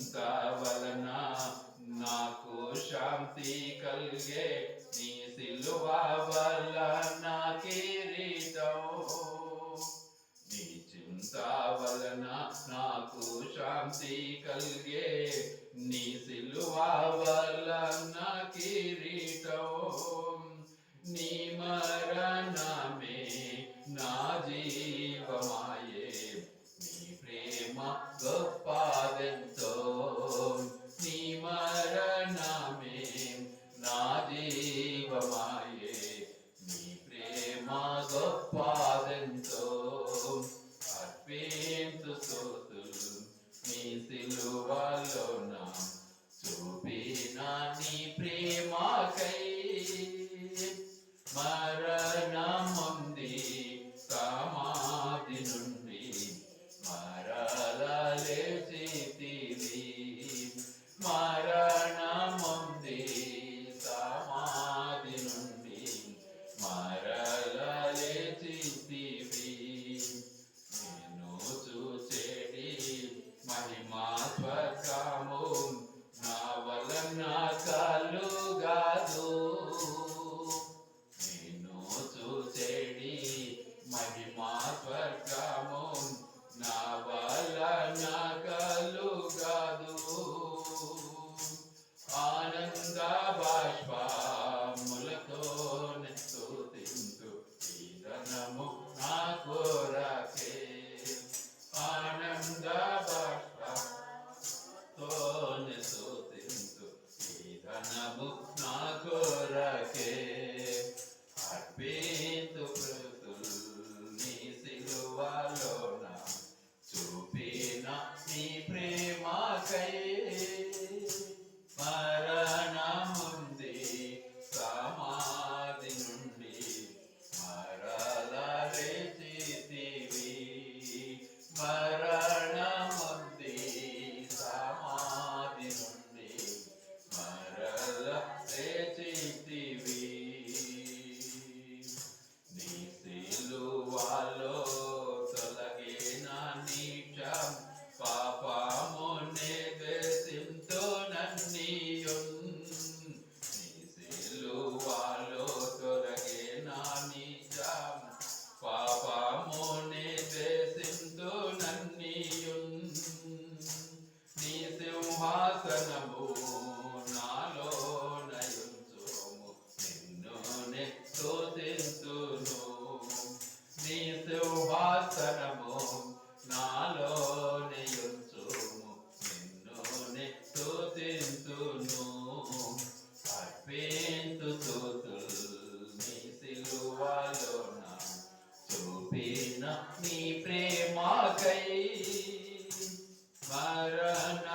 చింత వలన నాకు శాంతి కలిగే నీ సిలువ వలన కిరీటం నీ చింత వలన నాకు శాంతి కలిగే నీ సిలువ వలన కిరీటం మరణముంది సమాధి నుండి మరల లేచితివి మరణముంది సమాధి నుండి మరల లేచితివి నేను చూచేడి మహిమా స్వర్గము బాష్పములతో స్తుతింతు ఈ నా కోరకే ఆనంద బాష్పతో స్తుతింతు ఈ నా కోరకే అర్పింతు కృతులు నీ సిలువలోన చూపిన నీ ప్రేమకై నీ సింహాసనము నాలో నయుంచుము నిన్నునే స్తుతింతును అర్పింతు స్తుతులు నీ. సిలువలోన చూపిన నీ ప్రేమకై మరణ